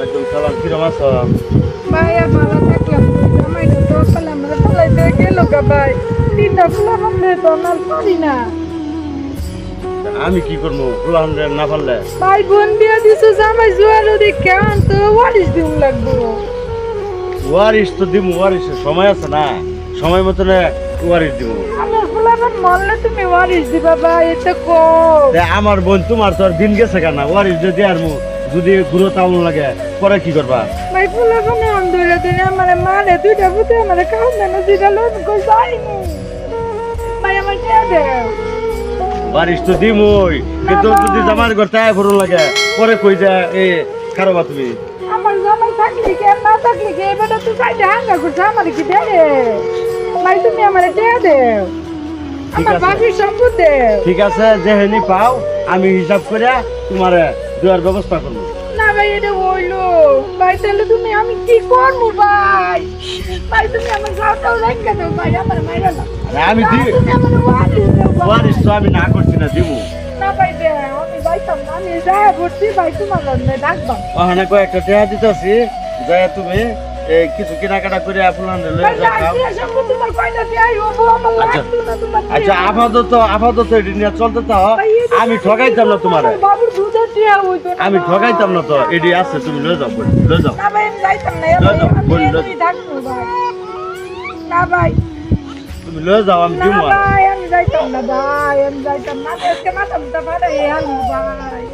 ওয়ালাইকুম সালাম কিরম আছো? ভাই ভালো থাকলাম জামাইটা তো পেলাম না পালাইতে গেল গা ভাই। তিনটা ফুলা মামলে তো না পারি না। আমি কি করব? না পারলে। ভাই বোন বিয়া দিছো জামাই জুয়ারও দেখে আন তো লাগবো। দিব ওয়ারিসের সময় আছে না। সময় মতো ওয়ারিস দিব আমার মরলে তুমি দিবা ভাই এটা কো তা আমার বোন তোমার তো আর দিন গেছে কেন? ওয়ারিস যদি আর মু। যদি গুঁড়ো তাউল লাগে পরে কি করবা? ভাই ফুলা কোনে অন্ধরে দিন আমার মারে দুইটা পুতে আমার কাউ না দুইটা লোক কো যাইনি ভাই আমার কে দেও ওয়ারিস তো দিমই কিন্তু। যদি জামার ঘর তাই ভরুন লাগে পরে কই যা এ খারাপা তুমি? আমার জামাই থাকলে কি না থাকলে কি এবারে তুই সাইডে হাঙ্গা করছে আমার কি দেয়? ভাই তুমি আমার দেয়া? দেও আমার। বাবির সম্পদ দেও ঠিক আছে যে হেনি পাও আমি হিসাব করে তোমার দেওয়ার ব্যবস্থা করব। না ভাই এটা হইল। ভাই তাহলে তুমি আমি কি করব ভাই? ভাই তুমি আমার গাওটাও রেখে দাও ভাই আমার মাইরা না আরে আমি দি তুমি আমার ওয়ারিস দাও ভাই। ওয়ারিস তো আমি না করছি না দিব। না ভাই দেও আমি যাইতাম না আমি যা করছি ভাই তোমার জন্য ডাকবাম ওখানে কয়েকটা টেহা দিতেছি যাই তুমি কিছু কেনাকাটা করে আপনার আচ্ছা। আচ্ছা। আপাতত আপাতত এটি নিয়ে চলতে তো আমি ঠকাইতাম না তোমার। না। আমি ভাই। ঠকাইতাম না তো এডি আছে তুমি লয়ে যাও বল লয়ে যাও। না ভাই আমি না না, না, আমি বলি, না। এমনি থাকব ভাই। তুমি লয়ে যাও আমি না দিব ভাই আমি যাইতাম না ভাই আমি যাইতাম না আজকে মাথা মুটা এই হালু ভাই।